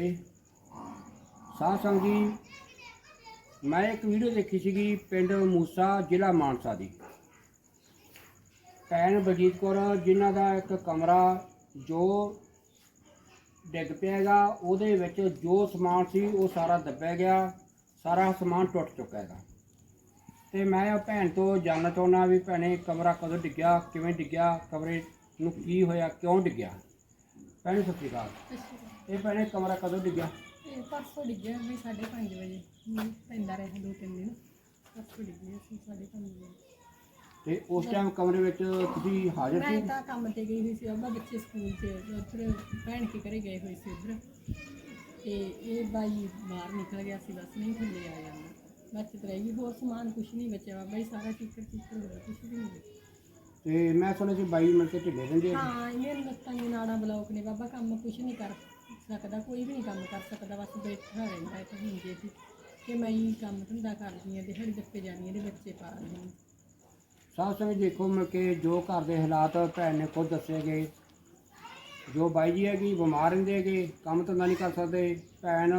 ਫਤਿਹ ਸਾਧ ਸੰਗਤ ਜੀ, ਮੈਂ ਇੱਕ ਵੀਡੀਓ ਦੇਖੀ ਸੀਗੀ ਪਿੰਡ ਮੂਸਾ ਜ਼ਿਲ੍ਹਾ ਮਾਨਸਾ ਦੀ। ਭੈਣ ਬਲਜੀਤ ਕੌਰ, ਜਿਨ੍ਹਾਂ ਦਾ ਇੱਕ ਕਮਰਾ ਜੋ ਡਿੱਗ ਪਿਆ ਹੈਗਾ, ਉਹਦੇ ਵਿੱਚ ਜੋ ਸਮਾਨ ਸੀ, ਉਹ ਸਾਰਾ ਦੱਬਿਆ ਗਿਆ, ਸਾਰਾ ਸਮਾਨ ਟੁੱਟ ਚੁੱਕਾ ਹੈਗਾ। ਤੇ ਮੈਂ ਉਹ ਭੈਣ ਤੋਂ ਜਾਣਨਾ ਚਾਹੁੰਦਾ ਵੀ ਭੈਣੇ, ਕਮਰਾ ਕਦੋਂ ਡਿੱਗਿਆ, ਕਿਵੇਂ ਡਿੱਗਿਆ, ਕਮਰੇ ਨੂੰ ਕੀ ਹੋਇਆ, ਕਿਉਂ ਡਿੱਗਿਆ? ਭੈਣ ਸਤਿ ਸ਼੍ਰੀ ਅਕਾਲ। ਇਹ ਭੈਣੇ ਕਮਰਾ ਕਦੋਂ ਡਿੱਗਿਆ? ਇਹ ਪਰਸੋਂ ਡਿੱਗਿਆ ਵੀ 5:30 ਵਜੇ। ਮੀਂਹ ਪੈਂਦਾ ਰਿਹਾ ਦੋ ਤਿੰਨ ਦਿਨ। ਪਰਸੋਂ ਡਿੱਗਿਆ ਸੀ 5:30 ਵਜੇ। ਤੇ ਉਸ ਟਾਈਮ ਕਮਰੇ ਵਿੱਚ ਤੁਸੀਂ ਹਾਜ਼ਰ ਮੈਂ ਸੀ? ਤਾਂ ਕੰਮ ਤੇ ਗਈ ਹੋਈ ਸੀ ਅੱਬਾ ਬੱਚੇ ਸਕੂਲ ਤੇ ਉੱਧਰ ਭੈਣ ਕੇ ਘਰੇ ਗਏ ਹੋਏ ਸੀ ਉੱਧਰ। ਤੇ ਇਹ ਬਾਈ ਬਾਹਰ ਨਿਕਲ ਗਿਆ ਸੀ ਬਸ ਨਹੀਂ ਥੱਲੇ ਆ ਜਾਂਦਾ। ਬਚਤ ਰਹਿ ਗਈ ਹੋਰ ਸਮਾਨ ਕੁਝ ਨਹੀਂ ਬਚਿਆ ਵਾ। ਬਾਈ ਸਾਰਾ ਟਿਕਟ ਟਿਕਟ ਹੋ ਗਿਆ ਕੁਝ ਵੀ ਨਹੀਂ। ਬਚਿਆ ਤੇ ਮੈਂ ਸੁਣਿਆ ਸੀ ਬਾਈ ਮਿਲ ਕੇ ਢਿੱਲੇ ਰਹਿੰਦੇ ਆ। ਹਾਂ ਇਹਨੇ ਲੱਤਾਂ ਦੀਆਂ ਨਾੜਾਂ ਬਲੌਕ ਨੇ ਬਾਬਾ ਕੰਮ ਕੁਝ ਨਹੀਂ ਕਰ ਸਕਦਾ, ਕੋਈ ਵੀ ਨਹੀਂ ਕੰਮ ਕਰ ਸਕਦਾ, ਬਸ ਬੈਠਾ ਰਹਿੰਦਾ ਹੈ ਤੇ ਕਿ ਮੈਂ ਹੀ ਕੰਮ ਧੰਦਾ ਕਰਦੀ ਹਾਂ, ਦਿਹਾੜੀ ਦੱਪੇ ਜਾਂਦੀ ਹਾਂ ਇਹਦੇ ਬੱਚੇ ਪਾਲਦੀ ਹਾਂ ਸਾਧ ਸੰਗਤ ਦੇਖੋ ਮਿਲ ਕੇ ਜੋ ਘਰ ਦੇ ਹਾਲਾਤ ਭੈਣ ਨੇ ਖੁਦ ਦੱਸੇ ਗਏ ਜੋ ਬਾਈ ਜੀ ਹੈਗੀ, ਬਿਮਾਰ ਰਹਿੰਦੇ ਹੈਗੇ, ਕੰਮ ਧੰਦਾ ਨਹੀਂ ਕਰ ਸਕਦੇ। ਭੈਣ,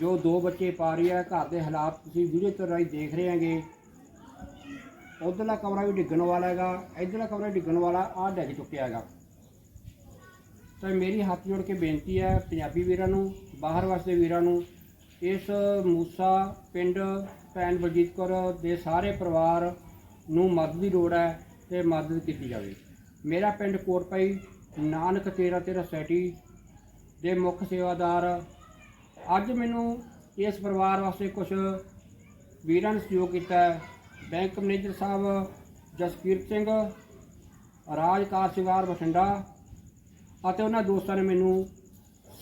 ਜੋ ਦੋ ਬੱਚੇ ਪਾ ਰਹੀ ਹੈ ਘਰ ਦੇ ਹਾਲਾਤ ਤੁਸੀਂ ਵੀਡੀਓ ਤੇ ਰਾਹੀਂ ਦੇਖ ਰਹੇ ਹੈਗੇ। ਉਧਰਲਾ ਕਮਰਾ ਵੀ ਡਿੱਗਣ ਵਾਲਾ ਹੈਗਾ, ਇਧਰਲਾ ਕਮਰਾ ਡਿੱਗਣ ਵਾਲਾ ਆ ਡਿੱਗ ਚੁੱਕਿਆ ਹੈਗਾ। ਤਾਂ ਮੇਰੀ ਹੱਥ ਜੋੜ ਕੇ ਬੇਨਤੀ ਹੈ ਪੰਜਾਬੀ ਵੀਰਾਂ ਨੂੰ, ਬਾਹਰ ਵਸਦੇ ਵੀਰਾਂ ਨੂੰ, ਇਸ ਮੂਸਾ ਪਿੰਡ ਭੈਣ ਬਲਜੀਤ ਕੌਰ ਦੇ ਸਾਰੇ ਪਰਿਵਾਰ ਨੂੰ ਮਦਦ ਦੀ ਲੋੜ ਹੈ ਤੇ ਮਦਦ ਕੀਤੀ ਜਾਵੇ। ਮੇਰਾ ਪਿੰਡ ਕੋਟਪਈ ਨਾਨਕ ਤੇਰਾ ਤੇਰਾ ਸੋਸਾਇਟੀ ਦੇ ਮੁੱਖ ਸੇਵਾਦਾਰ। ਅੱਜ ਮੈਨੂੰ ਇਸ ਪਰਿਵਾਰ ਵਾਸਤੇ ਕੁਝ ਵੀਰਾਂ ਨੇ ਸਹਿਯੋਗ ਕੀਤਾ ਬੈਂਕ ਮੈਨੇਜਰ ਸਾਹਿਬ ਜਸਕੀਰਤ ਸਿੰਘ, ਰਾਜ ਕਾਰ ਸਿਵਾਰ ਬਠਿੰਡਾ ਅਤੇ ਉਹਨਾਂ ਦੋਸਤਾਂ ਨੇ ਮੈਨੂੰ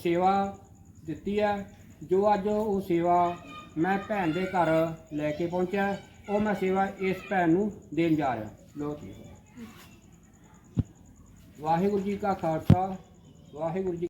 ਸੇਵਾ ਦਿੱਤੀ ਹੈ। ਜੋ ਅੱਜ ਉਹ ਸੇਵਾ ਮੈਂ ਭੈਣ ਦੇ ਘਰ ਲੈ ਕੇ ਪਹੁੰਚਿਆ, ਉਹ ਮੈਂ ਸੇਵਾ ਇਸ ਭੈਣ ਨੂੰ ਦੇਣ ਜਾ ਰਿਹਾ। ਲੋ ਜੀ। ਵਾਹਿਗੁਰੂ ਜੀ ਕਾ ਖਾਲਸਾ, ਵਾਹਿਗੁਰੂ ਜੀ